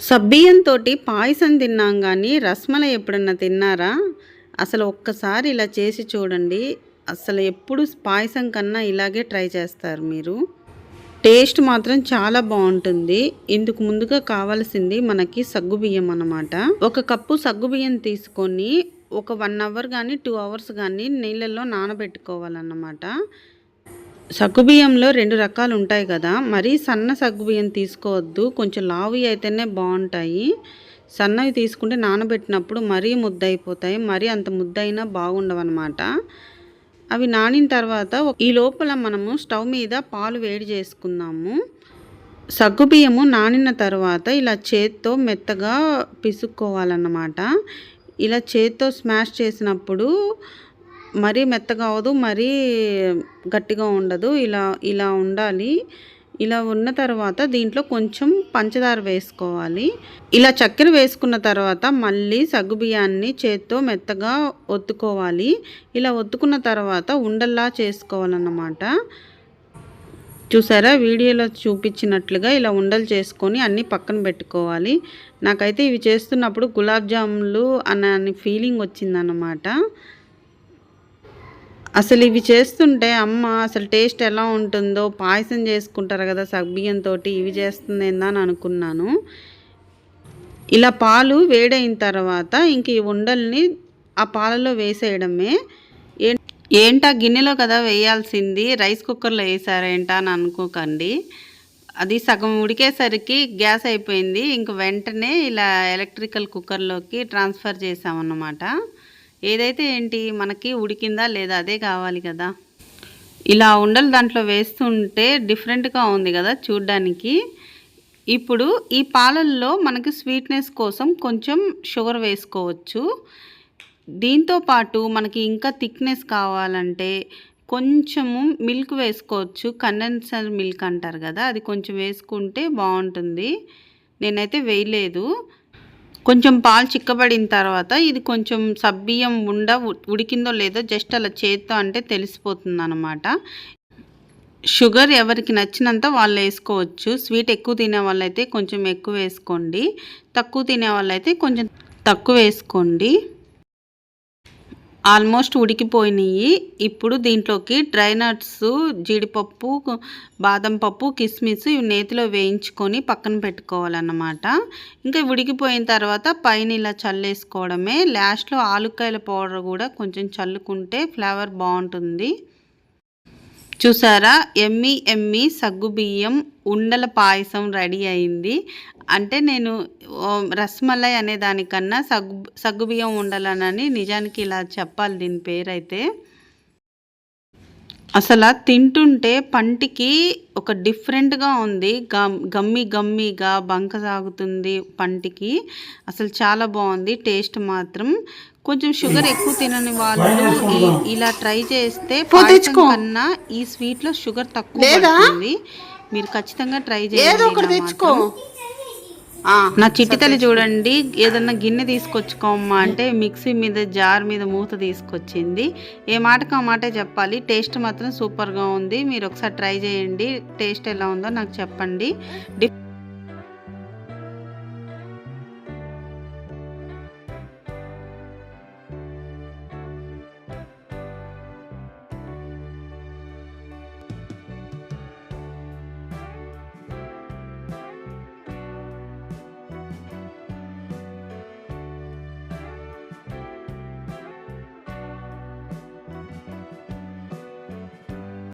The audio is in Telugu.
సబ్బియ్యంతో పాయసం తిన్నాం కానీ రస్మలై ఎప్పుడన్నా తిన్నారా? అసలు ఒక్కసారి ఇలా చేసి చూడండి. అసలు ఎప్పుడు పాయసం కన్నా ఇలాగే ట్రై చేస్తారు మీరు. టేస్ట్ మాత్రం చాలా బాగుంటుంది. ఇందుకు ముందుగా కావాల్సింది మనకి సగ్గుబియ్యం అన్నమాట. ఒక కప్పు సగ్గుబియ్యం తీసుకొని ఒక వన్ అవర్ కానీ టూ అవర్స్ కానీ నీళ్ళల్లో నానబెట్టుకోవాలన్నమాట. సగ్గుబియ్యంలో రెండు రకాలు ఉంటాయి కదా. మరీ సన్న సగ్గుబియ్యం తీసుకోవద్దు. కొంచెం లావి అయితేనే బాగుంటాయి సన్నవి తీసుకుంటే నానబెట్టినప్పుడు మరీ ముద్ద అయిపోతాయి మరీ అంత ముద్ద అయినా బాగుండవు అనమాట అవి నానిన తర్వాత ఈ లోపల మనము స్టవ్ మీద పాలు వేడి చేసుకుందాము. సగ్గుబియ్యము నానిన తర్వాత ఇలా చేత్తో మెత్తగా పిసుక్కోవాలన్నమాట. ఇలా చేత్తో స్మాష్ చేసినప్పుడు మరీ మెత్తగా అవ్వదు మరీ గట్టిగా ఉండదు. ఇలా ఇలా ఉండాలి. ఇలా ఉన్న తర్వాత దీంట్లో కొంచెం పంచదార వేసుకోవాలి. ఇలా చక్కెర వేసుకున్న తర్వాత మళ్ళీ సగ్గుబియ్యాన్ని చేత్తో మెత్తగా ఒత్తుకోవాలి. ఇలా ఒత్తుకున్న తర్వాత ఉండల్లా చేసుకోవాలన్నమాట. చూసారా? వీడియోలో చూపించినట్లుగా ఇలా ఉండలు చేసుకొని అన్నీ పక్కన పెట్టుకోవాలి. నాకైతే ఇవి చేస్తున్నప్పుడు గులాబ్ జాములు అన్న ఫీలింగ్ వచ్చిందన్నమాట. అసలు ఇవి చేస్తుంటే అమ్మ అసలు టేస్ట్ ఎలా ఉంటుందో పాయసం చేసుకుంటారు కదా సగ్బియ్యంతో ఇవి చేస్తుందేందా అని అనుకున్నాను. ఇలా పాలు వేడైన తర్వాత ఇంక ఈ ఉండల్ని ఆ పాలలో వేసేయడమే. ఏంటా గిన్నెలో కదా వేయాల్సింది రైస్ కుక్కర్లో వేసారేంటా అని అనుకోకండి. అది సగం ఉడికేసరికి గ్యాస్ అయిపోయింది ఇంక వెంటనే ఇలా ఎలక్ట్రికల్ కుక్కర్లోకి ట్రాన్స్ఫర్ చేసామన్నమాట. ఏదైతే ఏంటి? మనకి ఉడికిందా లేదా? అదే కావాలి కదా. ఇలా ఉండలు దాంట్లో వేస్తుంటే డిఫరెంట్గా ఉంది కదా చూడ్డానికి. ఇప్పుడు ఈ పాలల్లో మనకి స్వీట్నెస్ కోసం కొంచెం షుగర్ వేసుకోవచ్చు. దీంతో పాటు మనకి ఇంకా థిక్నెస్ కావాలంటే కొంచెము మిల్క్ వేసుకోవచ్చు. కండెన్సర్ మిల్క్ అంటారు కదా అది కొంచెం వేసుకుంటే బాగుంటుంది. నేనైతే వేయలేదు. కొంచెం పాలు చిక్కబడిన తర్వాత ఇది కొంచెం సబ్బియ్యం ఉండ ఉడికిందో లేదో జస్ట్ అలా చేత్తో అంటే తెలిసిపోతుంది అనమాట షుగర్ ఎవరికి నచ్చినంత వాళ్ళు వేసుకోవచ్చు. స్వీట్ ఎక్కువ తినే వాళ్ళైతే కొంచెం ఎక్కువ వేసుకోండి. తక్కువ తినే వాళ్ళైతే కొంచెం తక్కువ వేసుకోండి. ఆల్మోస్ట్ ఉడికిపోయినాయి. ఇప్పుడు దీంట్లోకి డ్రై నట్స్ జీడిపప్పు బాదం పప్పు కిస్మిస్ ఇవి నేతిలో వేయించుకొని పక్కన పెట్టుకోవాలన్నమాట. ఇంకా ఉడికిపోయిన తర్వాత పైన ఇలా చల్లేసుకోవడమే. లాస్ట్లో ఆలుకాయల పౌడర్ కూడా కొంచెం చల్లుకుంటే ఫ్లేవర్ బాగుంటుంది. చూసారా? ఎమ్మి ఎమ్మి సగ్గుబియ్యం ఉండల పాయసం రెడీ అయింది. అంటే నేను రస్మలై అనే దానికన్నా సగ్గు సగ్గుబియ్యం ఉండాలనని నిజానికి ఇలా చెప్పాలి దీని పేరైతే. అసలు తింటుంటే పంటికి ఒక డిఫరెంట్గా ఉంది. గమ్ గమ్మి గమ్మిగా బంక సాగుతుంది పంటికి. అసలు చాలా బాగుంది. టేస్ట్ మాత్రం కొంచెం షుగర్ ఎక్కువ తినని వాళ్ళు ఇలా ట్రై చేస్తే కన్నా ఈ స్వీట్లో షుగర్ తక్కువ మీరు ఖచ్చితంగా ట్రై చేయండి నా చిట్టి తల్లి చూడండి ఏదన్నా గిన్నె తీసుకొచ్చుకోమ్మా అంటే మిక్సీ మీద జార్ మీద మూత తీసుకొచ్చింది. ఏ మాటకు ఆ మాటే చెప్పాలి. టేస్ట్ మాత్రం సూపర్గా ఉంది. మీరు ఒకసారి ట్రై చేయండి. టేస్ట్ ఎలా ఉందో నాకు చెప్పండి.